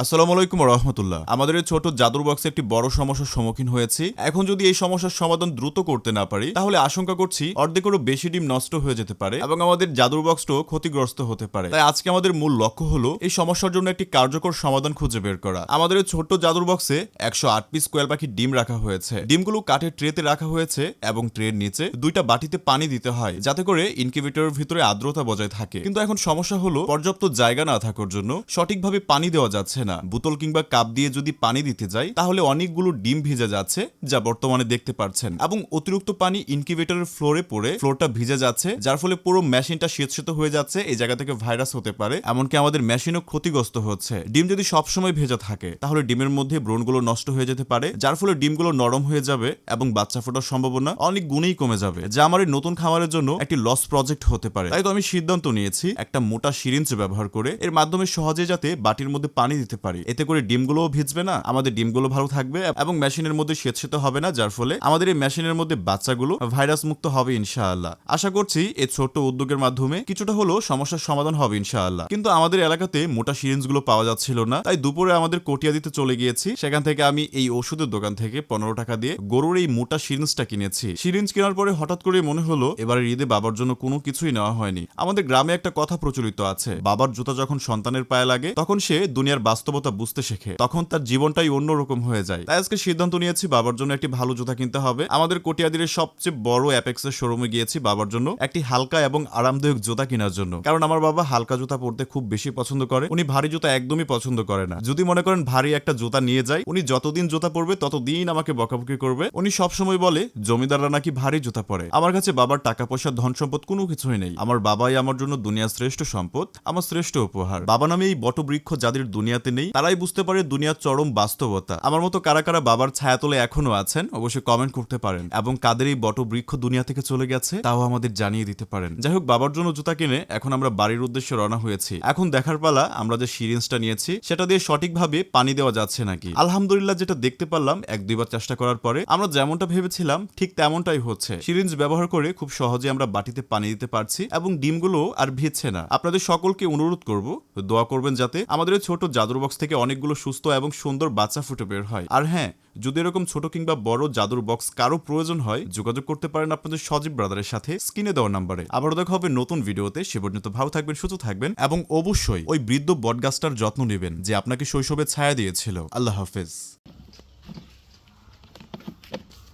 আসসালামু আলাইকুম রহমতুল্লাহ। আমাদের এই ছোট জাদুর বক্সে একটি বড় সমস্যার সম্মুখীন হয়েছি। এখন যদি এই সমস্যার সমাধান দ্রুত করতে না পারি, তাহলে আশঙ্কা করছি অর্ধেকেরও বেশি ডিম নষ্ট হয়ে যেতে পারে এবং আমাদের জাদুর বক্সটাও ক্ষতিগ্রস্ত হতে পারে। তাই আজকে আমাদের মূল লক্ষ্য হলো এই সমস্যার জন্য একটি কার্যকর সমাধান খুঁজে বের করা। আমাদের এই ছোট্ট জাদুর বক্সে একশো আট পিস কোয়েল পাখির ডিম রাখা হয়েছে। ডিমগুলো কাঠের ট্রেতে রাখা হয়েছে এবং ট্রের নিচে দুইটা বাটিতে পানি দিতে হয়, যাতে করে ইনকিউবেটরের ভিতরে আর্দ্রতা বজায় থাকে। কিন্তু এখন সমস্যা হলো পর্যাপ্ত জায়গা না থাকার জন্য সঠিকভাবে পানি দেওয়া যাচ্ছে না। বোতল কিংবা কাপ দিয়ে যদি পানি দিতে যাই, তাহলে অনেকগুলো ডিম ভিজে যাচ্ছে, যা বর্তমানে দেখতে পাচ্ছেন। এবং অতিরিক্ত পানি ইনকিউবেটরের ফ্লোরে পড়ে ফ্লোরটা ভিজে যাচ্ছে, যার ফলে পুরো মেশিনটা শীতশীত হয়ে যাচ্ছে, এই জায়গা থেকে ভাইরাস হতে পারে। এমনকি আমাদের মেশিনও ক্ষতিগ্রস্ত হচ্ছে। ডিম যদি সবসময় ভেজা থাকে, তাহলে ডিমের মধ্যে ব্রণগুলো নষ্ট হয়ে যেতে পারে, যার ফলে ডিমগুলো নরম হয়ে যাবে এবং বাচ্চা ফোটার সম্ভাবনা অনেক গুণেই কমে যাবে, যা আমার এই নতুন খামারের জন্য একটি লস প্রজেক্ট হতে পারে। তাই তো আমি সিদ্ধান্ত নিয়েছি, একটা মোটা সিরিঞ্জ ব্যবহার করে, এর মাধ্যমে সহজে যাতে বাটির মধ্যে পানি দিতে পারি। এতে করে ডিমগুলোও ভিজবে না, আমাদের ডিমগুলো ভালো থাকবে এবং মেশিনের মধ্যে স্বেচ্ছিত হবে না, যার ফলে আমাদের এই মেশিনের মধ্যে বাচ্চাগুলো ভাইরাস মুক্ত হবে ইনশাআল্লাহ। আশা করছি এই ছোট্ট উদ্যোগের মাধ্যমে কিছুটা হলেও সমস্যার সমাধান হবে ইনশাআল্লাহ। কিন্তু আমাদের এলাকাতে মোটা সিরিঞ্জগুলো পাওয়া যাচ্ছিল না, তাই দুপুরে আমাদের কটিয়া দিতে চলে গিয়েছি। সেখান থেকে আমি এই ওষুধের দোকান থেকে পনেরো টাকা দিয়ে গরুর এই মোটা সিরিঞ্জটা কিনেছি। সিরিঞ্জ কেনার পরে হঠাৎ করে মনে হলো এবারে ঈদে বাবার জন্য কোনো কিছুই নেওয়া হয়নি। আমাদের গ্রামে একটা কথা প্রচলিত আছে, বাবার জুতা যখন সন্তানের পায়ে লাগে, তখন সে দুনিয়ার বাস্তবতা বুঝতে শেখে, তখন তার জীবনটাই অন্যরকম হয়ে যায়। তাই আজকে সিদ্ধান্ত নিয়েছি বাবার জন্য একটি ভালো জুতা কিনতে হবে। আমাদের কটিয়াদির সবচেয়ে বড় অ্যাপেক্সের শোরুমে গিয়েছি বাবার জন্য একটি হালকা এবং আরামদায়ক জুতা কেনার জন্য। কারণ আমার বাবা হালকা জুতা পরতে খুব বেশি পছন্দ করে। উনি ভারী জুতা একদমই পছন্দ করে না। যদি মনে করেন ভারী একটা জুতা নিয়ে যায়, উনি যতদিন জুতা পরবে ততদিন আমাকে বকাবকি করবে। উনি সবসময় বলে, জমিদাররা নাকি ভারী জুতা পরে? আমার কাছে বাবার টাকা পয়সা ধন সম্পদ কোনো কিছুই নেই। আমার বাবাই আমার জন্য দুনিয়ার শ্রেষ্ঠ সম্পদ, আমার শ্রেষ্ঠ উপহার। বাবা নামে এই বটবৃক্ষ যাদের দুনিয়াতে নেই, তারাই বুঝতে পারে দুনিয়ার চরম বাস্তবতা। আমার মতো কারা কারা বাবার ছায়াতলে এখনও আছেন, অবশ্যই কমেন্ট করতে পারেন। এবং কাদের এই বটবৃক্ষ দুনিয়া থেকে চলে গেছে, তাও আমাদের জানিয়ে দিতে পারেন। যাই হোক, বাবার জন্য জুতা কিনে এখন আমরা বাড়ির উদ্দেশ্যে রওনা হয়েছি। এখন দেখার পালা, আমরা যে সিরিঞ্জটা নিয়েছি, সেটা দিয়ে সঠিকভাবে পানি দেওয়া যাচ্ছে নাকি? আলহামদুলিল্লাহ, যেটা দেখতে পারলাম, এক দুইবার চেষ্টা করার পরে আমরা যেমনটা ভেবেছিলাম, ঠিক তেমনটাই হচ্ছে। সিরিঞ্জ ব্যবহার করে খুব সহজে আমরা বাটিতে পানি দিতে পারছি এবং ডিমগুলো আর ভিজছে না। আপনাদের সকলকে অনুরোধ করব, দোয়া করবেন যাতে আমাদের ছোট জাদুর বক্স থেকে অনেকগুলো সুস্থ এবং সুন্দর বাচ্চা ফুটে বের হয়। আর হ্যাঁ যদি এরকম ছোট কিংবা বড় জাদুর বক্স কারও প্রয়োজন হয়, যোগাযোগ করতে পারেন আপনাদের সজীব ব্রাদারের সাথে স্ক্রিনে দেওয়া নাম্বারে। আবারও দেখা হবে নতুন ভিডিওতে। সে পর্যন্ত ভালো থাকবেন, সুস্থ থাকবেন এবং অবশ্যই ওই বৃদ্ধ বটগাছটার যত্ন নেবেন যে আপনাকে শৈশবে ছায়া দিয়েছিল। আল্লাহ হাফেজ।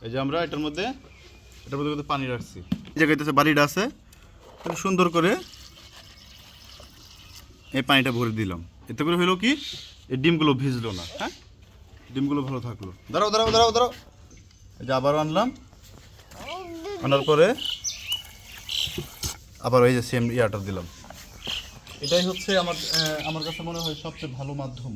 এই যে আমরা এটার মধ্যে এটার মধ্যে পানি রাখছি। জায়গাতে বালিটা আছে সুন্দর করে এই পানিটা ভরে দিলাম। এতে করে হইল কি? এই ডিমগুলো ভিজলো না হ্যাঁ? ডিমগুলো ভালো থাকল। দাঁড়াও দাঁড়াও দাঁড়াও দাঁড়াও। এই যে আবারও আনলাম। আনার পরে আবার এই যে সেম ইয়াটা দিলাম। এটাই হচ্ছে আমার আমার কাছে মনে হয় সবচেয়ে ভালো মাধ্যম।